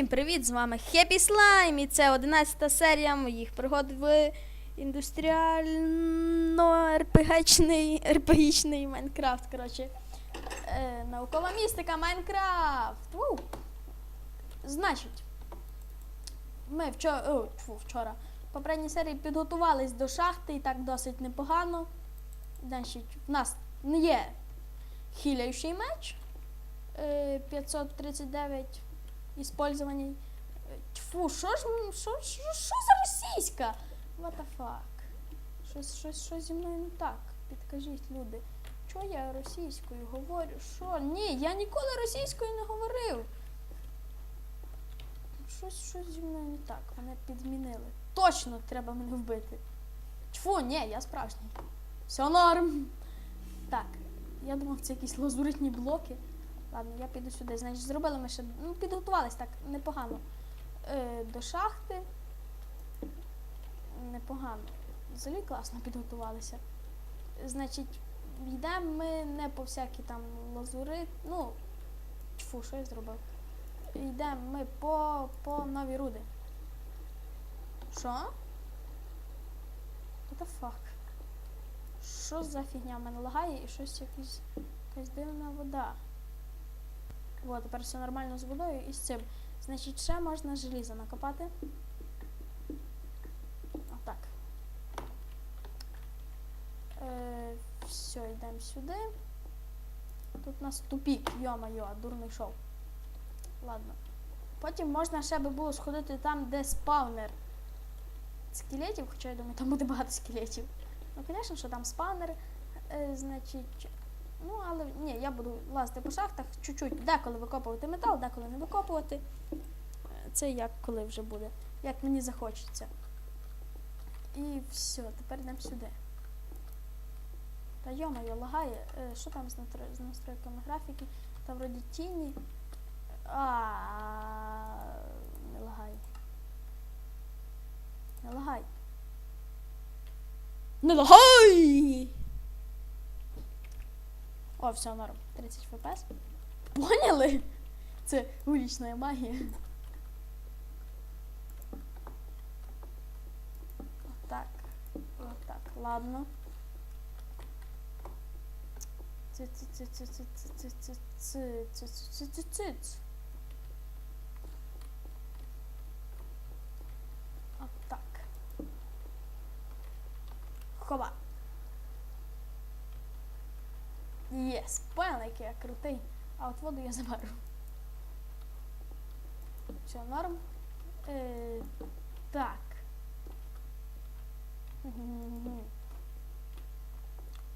Всім привіт! З вами Хеппі Слайм, і це 11 серія моїх пригод в індустріально РПГчний РПГічний Майнкрафт. Коротше, е, наукова містика Майнкрафт. Ву! Значить, ми вчора, о, тьфу, вчора в попередній серії підготувались до шахти і так досить непогано. Значить, в нас є хіляючий меч. е, 539 іспользований. Е, Тьфу, що ж що, що, що за російська? What the fuck? Щось, щось, щось зі мною не так. Підкажіть, люди. Чого я російською говорю? Що? Ні, я ніколи російською не говорив. Щось, щось зі мною не так. Мене підмінили. Точно треба мене вбити. Тьфу, ні, я справжній. Все норм. Так, я думав, це якісь лазуритні блоки. Ладно, я піду сюди. Значить, зробили ми ще. Ну, підготувались так непогано. Е, до шахти. Непогано. Взагалі класно підготувалися. Значить, йдемо ми не по всякі там лазури. Ну, тьфу, що я зробив? Йдемо ми по, по нові руди. Що? What the fuck? Що за фігня в мене лагає і щось якийсь, якась дивна вода. О, тепер все нормально з водою і з цим. Значить, ще можна желізо накопати. Отак. Е, все, йдемо сюди. Тут у нас тупік, йо-майо, дурний йшов. Ладно. Потім можна ще би було сходити там, де спавнер скелетів, хоча я думаю, там буде багато скелетів. Ну, звісно, що там спавнер, е, значить. Ну, але ні, я буду лазити по шахтах, чуть-чуть деколи викопувати метал, деколи не викопувати. Е, Це як коли вже буде, як мені захочеться. І все, тепер йдемо сюди. Та йо-моє, лагає. Е, Що там з, настро- з настройками графіки? Там вроді тіні. А, не лагай. Не лагай. Не лагай! О, все, норм. 30 фпс. Поняли? Це улічна магія. Отак. Отак. Ладно. Ці-ці-ці-ці-ці-ці-ці-ці-ці-ці-ці. Отак. Хова. Єс, поняла, який я крутий. А от воду я заберу. Все, норм. Е, так.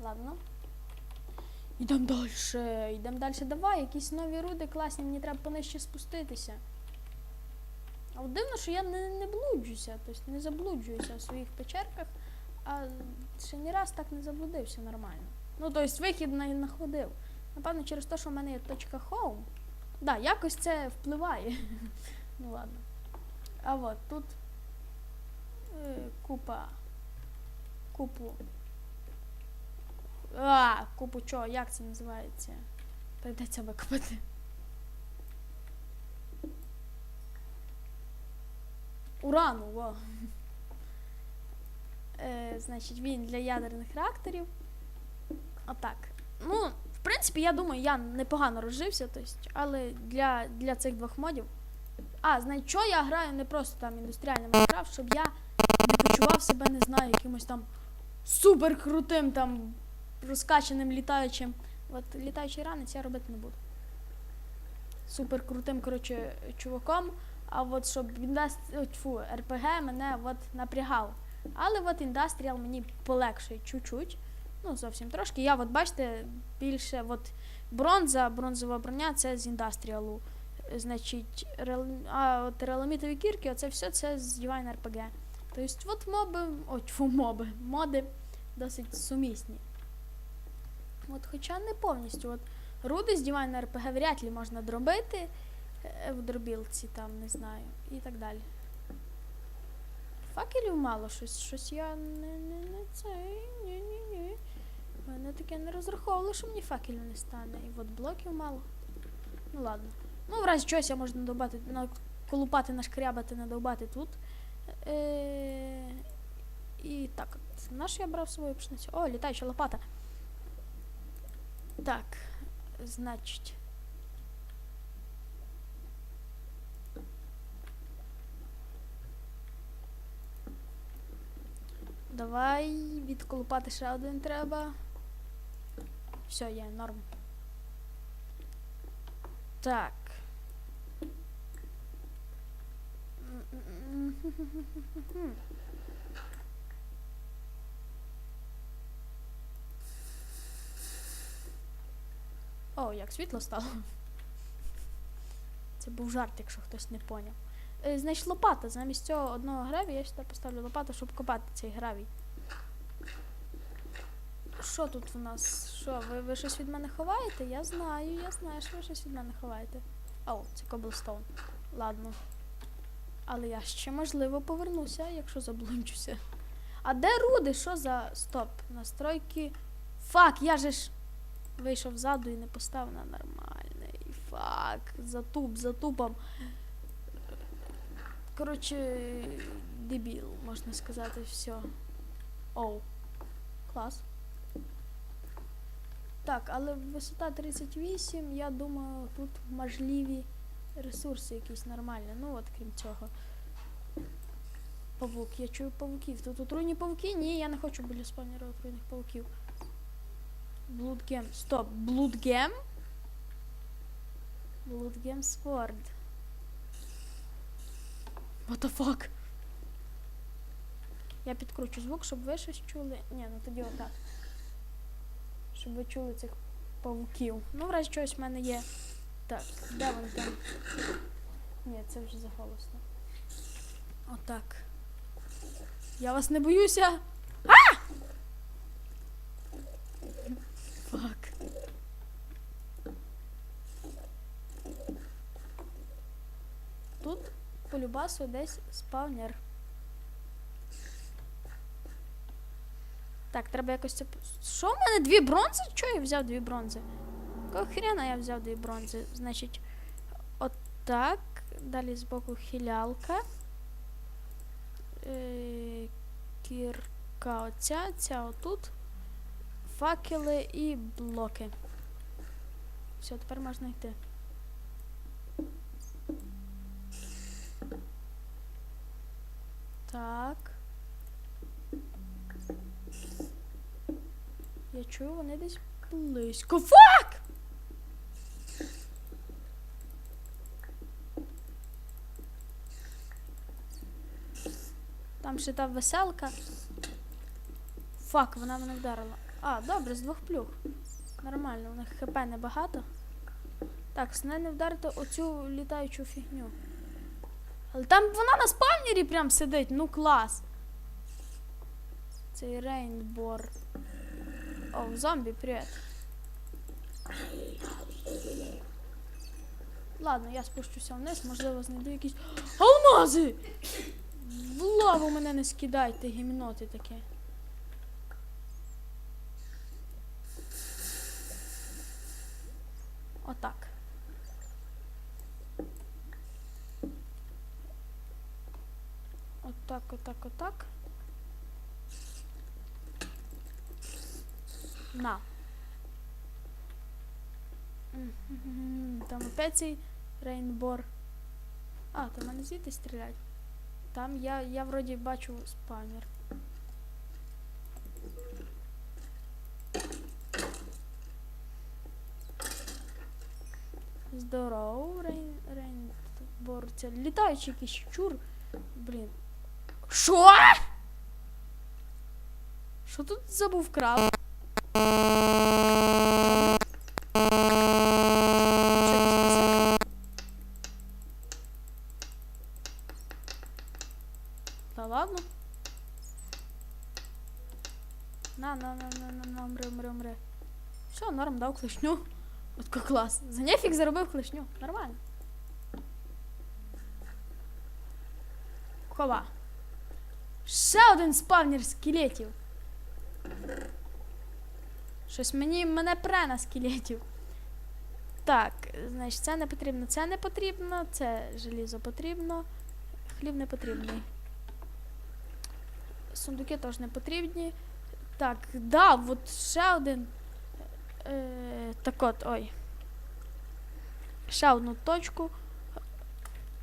Ладно. Йдемо далі. Йдемо далі. Давай, якісь нові руди класні, мені треба понижче спуститися. А от дивно, що я не, не блуджуся, тобто не заблуджуюся в своїх печерках, а ще ні раз так не заблудився нормально. Ну, тобто вихід не знаходив. Напевно, через те, що в мене є точка home. Да, якось це впливає. ну ладно. А от тут е, купа. Купу. А, купу чого, як це називається? Прийдеться викопати. Урану, во. Е, значить, він для ядерних реакторів. Отак. Ну, в принципі, я думаю, я непогано розжився, тобто, але для, для цих двох модів. А, знаєте, що я граю не просто там індустріальний Майнкрафт, щоб я не почував себе, не знаю, якимось там супер крутим, там розкачаним літаючим. От літаючий ранець я робити не буду. Супер крутим, коротше, чуваком. А от щоб індас... о, РПГ мене от напрягав. Але от індастріал мені полегшує чуть-чуть. Ну, зовсім трошки. Я от бачите, більше от бронза, бронзова броня це з індастріалу. Значить, рел... а от реламітові кірки, оце все це з Divine RPG. Тобто, от моби, о, тьфу, моби, моди досить сумісні. От, хоча не повністю. От, руди з Divine RPG вряд ли можна дробити е, в дробілці, там, не знаю, і так далі. Факелів мало щось, щось я не, не, не цей, ні, ні, ні. Мене таке не розраховувало, що мені факелів не стане. І от блоків мало. Ну ладно. Ну, в разі чогось я можу надовбати, наколупати, нашкрябати, надовбати тут. Е- і так, от. На що я брав з собою пшеницю? О, літаюча лопата. Так, значить. Давай відколупати ще один треба. Все, є, норм. Так. О, як світло стало. Це був жарт, якщо хтось не поняв. Е, Значить, лопата. Замість цього одного гравія я сюди поставлю лопату, щоб копати цей гравій. Що тут у нас? Що, ви, ви щось від мене ховаєте? Я знаю, я знаю, що ви щось від мене ховаєте. О, це коблстоун. Ладно. Але я ще можливо повернуся, якщо заблунчуся. А де руди? Що за. Стоп. Настройки. Фак, я же ж вийшов ззаду і не поставив на нормальний. Фак. Затуп, затупом. Коротше, дебіл, можна сказати, все. Оу. Клас. Так, але висота 38, я думаю, тут можливі ресурси якісь нормальні. Ну от крім цього. Павук, я чую павуків. Тут отруйні павуки? Ні, я не хочу біля спавнера отруйних павуків. Блудгем. Стоп, блудгем? Блудгем Сворд. What the fuck? Я підкручу звук, щоб ви щось чули. Ні, ну тоді отак. Щоб ви чули цих павуків. Ну, в разі чогось в мене є. Так, де вони там? Ні, це вже заголосно. Отак. Я вас не боюся. А! Фак. Тут по любасу десь спавнер. Так, треба якось це. Що в мене дві бронзи? Чого я взяв дві бронзи? Якого хрена я взяв дві бронзи? Значить, отак. Далі збоку хілялка. Е, кірка оця, ця отут. Факели і блоки. Все, тепер можна йти. Так. Я чую, вони десь близько. Фак! Там ще та веселка. Фак, вона мене вдарила. А, добре, з двох плюх. Нормально, у них хп небагато. Так, з нею не вдарити оцю літаючу фігню. Але там вона на спавнері прям сидить, ну клас. Цей рейнбор. О, зомбі, привіт. Ладно, я спущуся вниз, можливо, знайду якісь. Алмази! В лаву мене не скидайте, гімноти таке. Отак. Отак, отак, отак. На. Там опять цей рейнбор. А, в мене звідти стрілять. Там я, я вроді бачу спамер. Здорово, рейн, рейнбор. Це літаючий якийсь щур. Блін. Що? Що тут забув краб? Та ладно. На, на, на, на, на, на, мри, мри, мри. Все, норм, дав клешню. От ка клас. За нефіг заробив клешню. Нормально. Хова. Ще один спавнер скелетів. Щось мені мене пре на скелетів. Так, значить, це не потрібно, це не потрібно, це желізо потрібно, хліб не потрібний. Сундуки теж не потрібні. Так, да, от ще один. Е, так от, ой. Ще одну точку.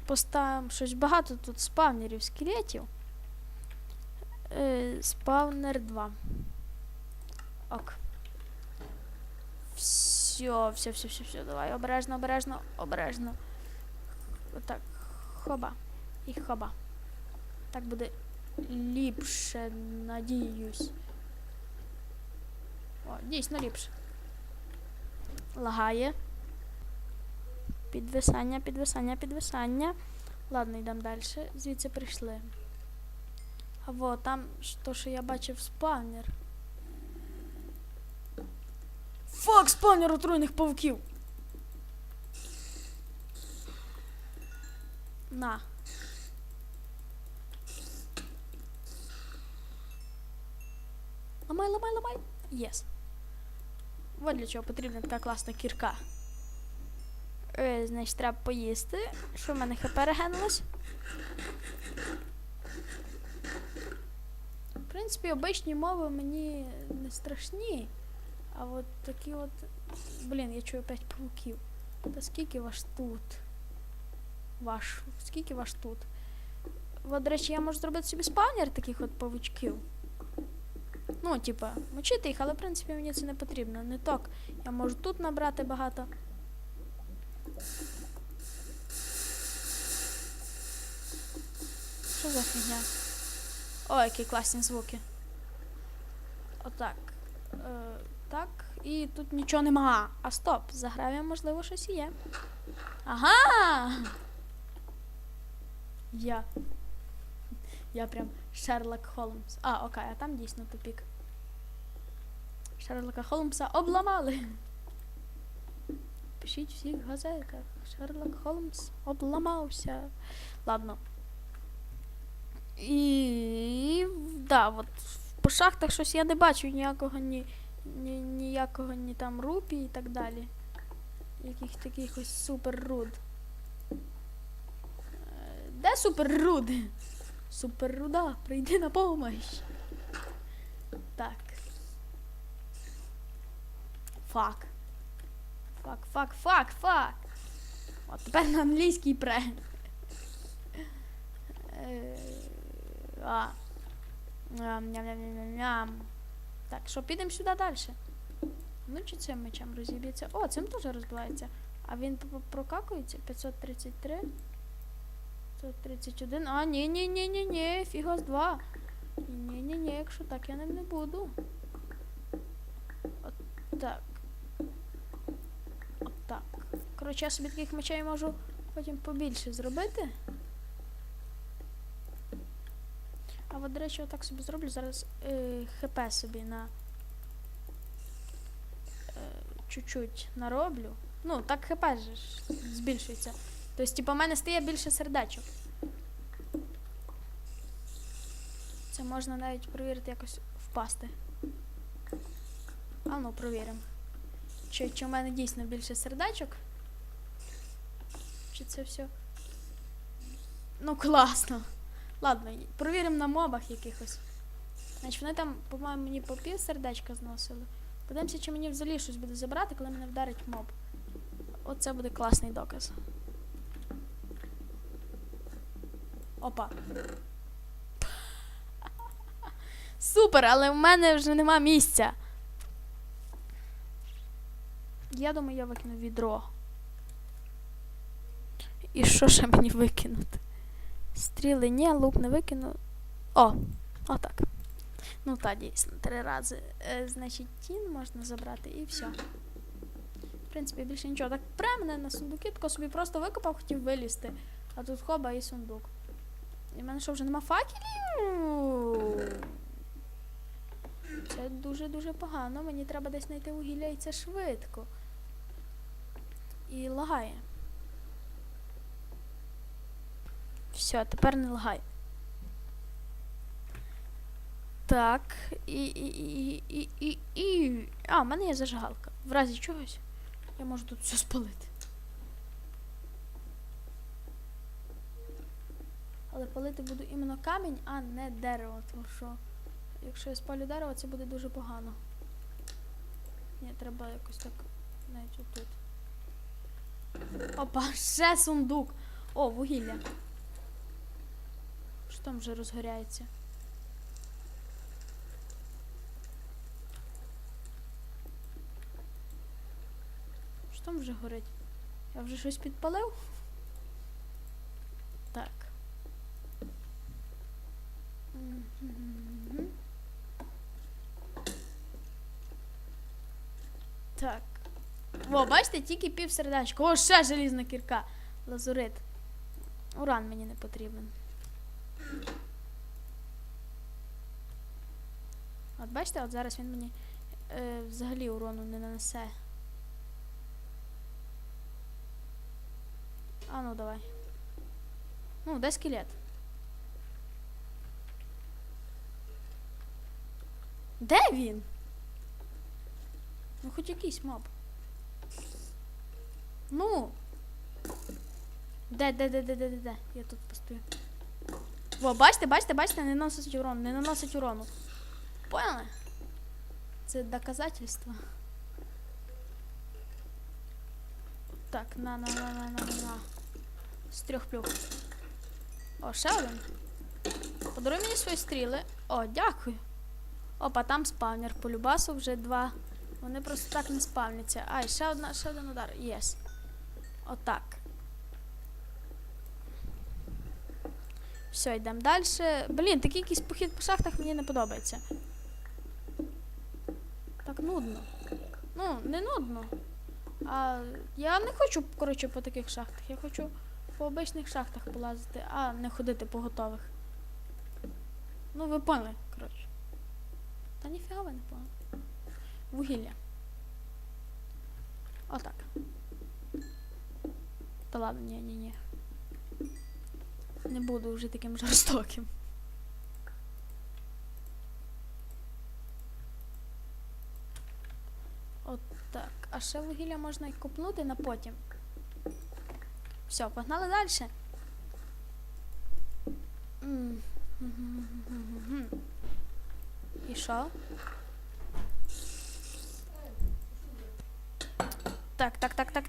Поставимо щось багато тут спавнерів скелетів. Е, спавнер 2. Ок. Все, все, все, все, все. Давай, обережно, обережно, обережно. Отак. Хоба. І хоба. Так буде ліпше, надіюсь. О, дійсно ліпше. Лагає. Підвисання, підвисання, підвисання. Ладно, йдемо далі. Звідси прийшли. А во, там то, що я бачив спавнер. Фак, спавнер отруйних павуків. На. Ламай, ламай, ламай. Єс. Вот для чого потрібна така класна кірка. Е, значить, треба поїсти. Що в мене хп регенулось? В принципі, обичні мови мені не страшні. А от такі от. Блін, я чую опять пауків. Та скільки ваш тут? Ваш. Скільки ваш тут? От, до речі, я можу зробити собі спавнер таких от павучків. Ну, типа, мочити їх, але в принципі мені це не потрібно. Не так. Я можу тут набрати багато. Що за фігня? О, які класні звуки. Отак. Е, так. І тут нічого нема. А стоп, за гравієм, можливо, щось і є. Ага! Я. Я прям Шерлок Холмс. А, окей, а там дійсно тупік. Шерлока Холмса обламали. Пишіть в всіх газетах. Шерлок Холмс обламався. Ладно. І да, от по шахтах щось я не бачу ніякого ні, ні, ніякого ні там рупі і так далі. Яких таких ось супер руд. Е, Де супер руд? Супер руда, прийди на помощь. Так. Фак. Фак, фак, фак, фак. От тепер на англійський пре. Е, А. Ням, Так, що, підемо сюди далі. Ну, чи цим мечем розіб'ється? О, цим теж розбивається. А він прокакується? 533. 531. А, ні, ні, ні, ні, ні, фіга з 2. Ні, ні, ні, якщо так, я ним не буду. От так. От так. Коротше, я собі таких мечей можу потім побільше зробити. А от, до речі, отак собі зроблю. Зараз е, хп собі на е, чуть-чуть нароблю. Ну, так хп ж збільшується. Тобто, типу, у мене стає більше сердечок. Це можна навіть перевірити якось впасти. А ну, провіримо. Чи, чи в мене дійсно більше сердечок? Чи це все? Ну, класно. Ладно, провіримо на мобах якихось. Значить, вони там, по-моєму, мені по пів сердечка зносили. Подивимося, чи мені взагалі щось буде забирати, коли мене вдарить моб. Оце буде класний доказ. Опа. Супер, але в мене вже нема місця. Я думаю, я викину відро. І що ще мені викинути? Стріли ні, лук не викину. О, отак. Ну так, дійсно, три рази. Е, значить, тін можна забрати і все. В принципі, більше нічого. Так мене на сундуки, тако собі просто викопав, хотів вилізти. А тут хоба і сундук. І в мене що, вже нема факелів? Це дуже-дуже погано. Мені треба десь знайти вугілля і це швидко. І лагає. Все, тепер не лагай. Так, і, і, і, і, і, і. А, в мене є зажигалка. В разі чогось. Я можу тут все спалити. Але палити буду іменно камінь, а не дерево, тому що якщо я спалю дерево, це буде дуже погано. Ні, треба якось так навіть отут. Опа, ще сундук. О, вугілля. Там вже розгоряється? Що там вже горить? Я вже щось підпалив? Так. Так. О, бачите, тільки пів сердечка. О, ще желізна кірка. Лазурит. Уран мені не потрібен. От бачите, от зараз він мені е, взагалі урону не нанесе. А ну давай. Ну, де скелет? Де він? Ну хоч якийсь моб. Ну. Де, де, де, де, де, де, де? Я тут постою. Во, бачите, бачите, бачите, не наносить урон, не наносить урону. Поняли? Це доказательство. Так, на, на, на, на, на, на. З трьох плюх. О, ще один. Подаруй мені свої стріли. О, дякую. Опа, там спавнер. По любасу вже два. Вони просто так не спавняться. Ай, ще одна, ще один удар. Єс. Отак. Все, йдемо далі. Блін, такий якийсь похід по шахтах мені не подобається. Так нудно. Ну, не нудно. А я не хочу, коротше, по таких шахтах. Я хочу по обичних шахтах полазити, а не ходити по готових. Ну, ви поняли, коротше. Та ніфіга ви не поняли. Вугілля. Отак. Та ладно, ні, ні, ні не буду вже таким жорстоким. От так. А ще вугілля можна і купнути на потім. Все, погнали далі. І що? Так, так, так, так.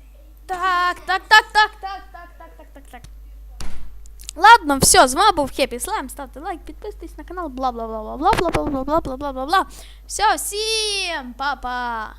Так, так, так, так, так. Ладно, все, з вами був Хеппі Слайм. Ставте лайк, підписуйтесь на канал, бла бла бла бла бла бла бла бла бла бла бла бла бла. Все, всім, па-па!